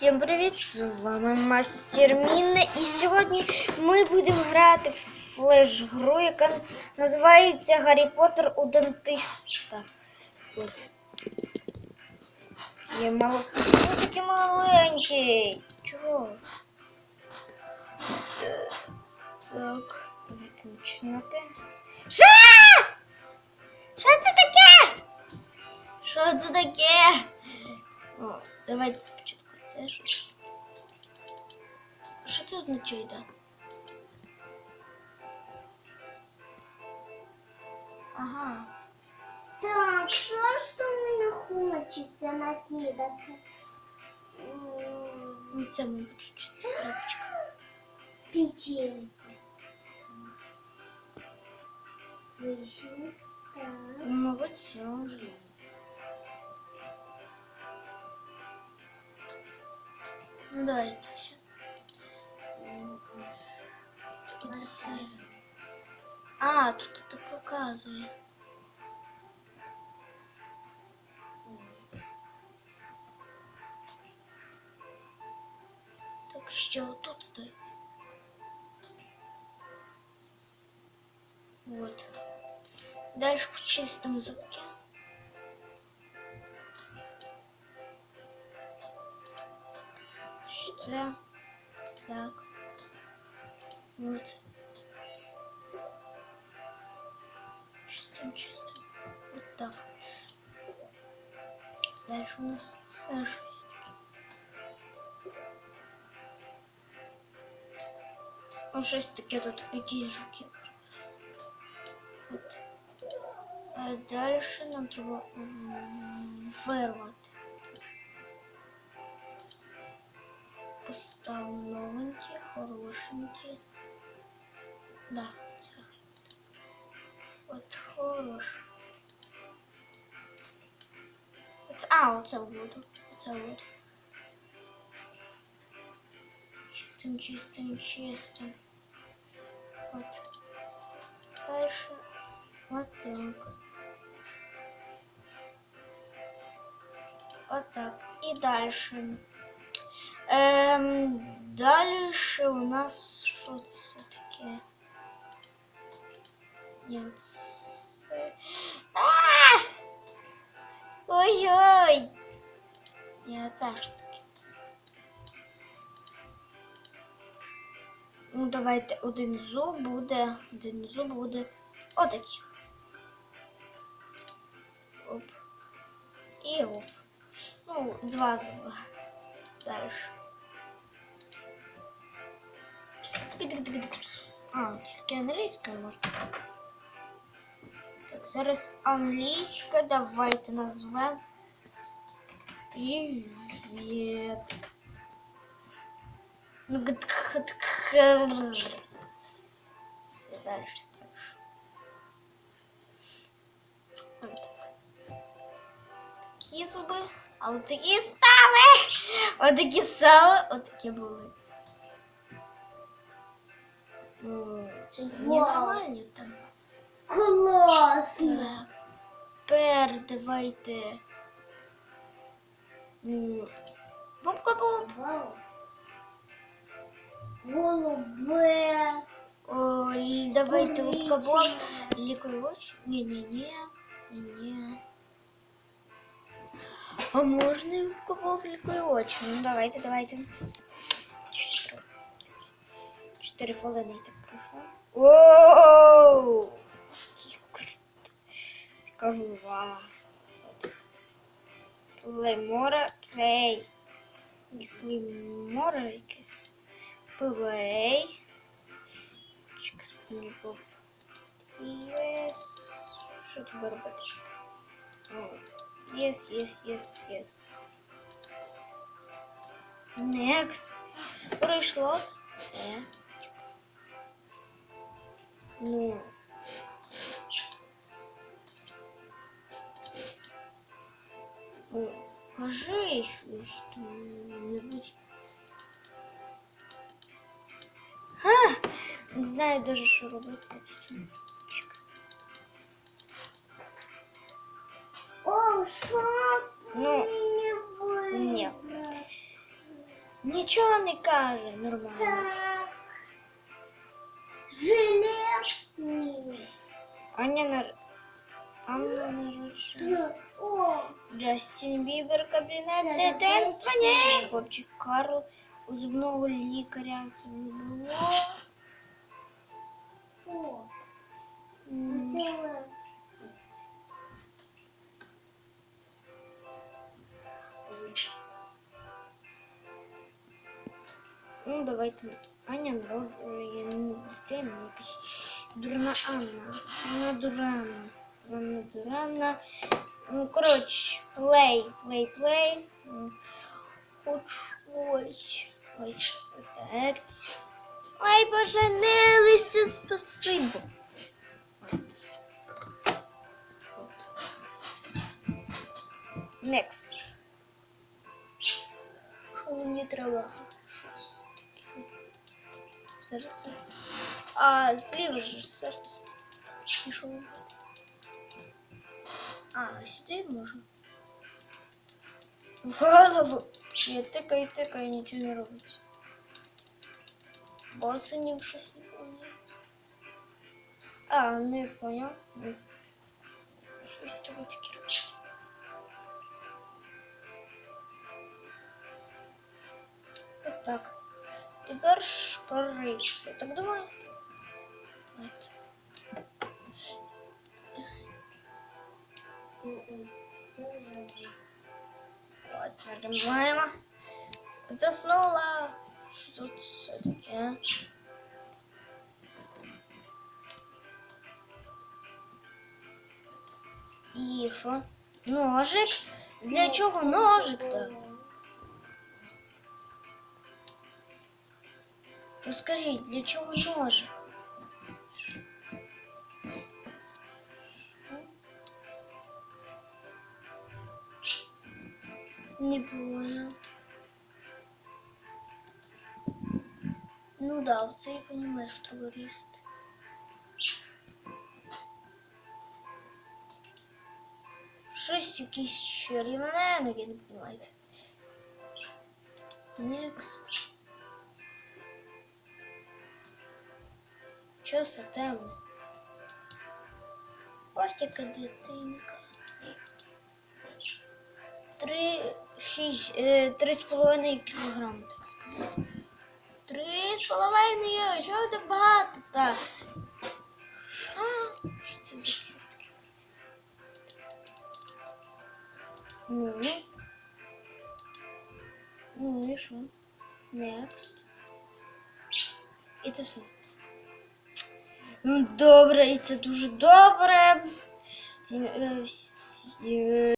Всім привіт! З вами Мастер Міна. І сьогодні ми будемо грати в флеш-гру, яка називається Гаррі Поттер у дантиста. От. Є мало... Ну, маленький. Чого? Так, давайте починати. Що? Що це таке? Що це таке? О, давайте спочатку це що це означає? Ага. Так, що ж то мені хочеться накидати? Ну це мабуть, що це крапочка. Печеньку. Вишню. Так. Ну, мабуть, все вже. Ну давайте все. Оце. А, тут це показує. Так що тут то. Вот. Дальше почистим зубки. Що це? Так. Вот. Чистим. Вот так. Дальше у нас це щось таке. Ну, щось тут якісь жуки. От. А далі нам треба вирвати. Постав новенькі, хорошенькі. Да, це. От хорош. Оце, а, оце буду. Оце буду. Чистим, чистим, чистим. От. Дальше. Вот так. Вот так. И дальше. Эм, дальше у нас що це таке? Ні, це... Ой-ой! Ні, це ж таке. Ну, давайте один зуб буде, один зуб буде отакий. Оп. І оп. Ну, два зуба. Дальше. А, тільки англійською можна. Так, зараз англійська. Давайте назвемо. Привіт. Ну, гтх-тх. Все, дальше, дальше. Вот так. Такі зуби, а от такі стали. От такі стали, от такі були. Ну, це Вау. нормально там. Класно. Тепер давайте. м, Бубка-буб. Вау. Голубе. О, л- давайте Куличина. бубка-буб. Лікуй очі. Ні-ні-ні. Ні. А можна і бубка-буб лікуй очі? Ну давайте, давайте. Чотири. Чотири хвилини я так пройшло. Воу! Така голова. Плеймора, плей. Ні, Плеймора якесь. Плей. Чик, спінбов. Єс. Що тобі робити? Єс, єс, єс, єс. Next. Пройшло. Е. Ну. О, кажи щось там-небудь. Ха! Не знаю дуже, що робити. Чик. О, що Ну, мені ні. вибрати? Нічого не каже, нормально. Аня нар... Анна народжена. О, Джастін Бібер, кабінет Це дитинства. Ні. дитинство. Хлопчик Карл у зубного лікаря. Це не було. о. М, Это Ну, давайте. Аня народжує ну, дитину, якась Дурна Анна. Вона дурна. Вона дурна. Ну, коротше, плей, плей, плей. Ось. Ось так. Ой, поженилися, спасибо. Next. Що мені треба? Що це таке? Серце. А, зліва ж серце. І що? А, сюди можу. В голову. Я тикаю, тикаю, нічого не робиться. Босинів щось не поміняється. А, не поняв. Ну, Щось треба таке робити. От так. Тепер шпариться. Так думаю. От. От, нажимаємо. Заснула. Що тут все таке? І що? Ножик? Для чого ножик так? Розкажіть, для чого ножик? Не понял. Ну да, це я понимаю, що треба різати. Щось якісь червоне, ну я не понимаю. Next. Чо все темне? Ось яка дитинка. Три, шість, е, кілограми, так сказати. Три з половиною, чого так багато так? Що? Що це за квітки? Ну. Ну і що? Next. І це все. Ну, добре, і це дуже добре. Е, е,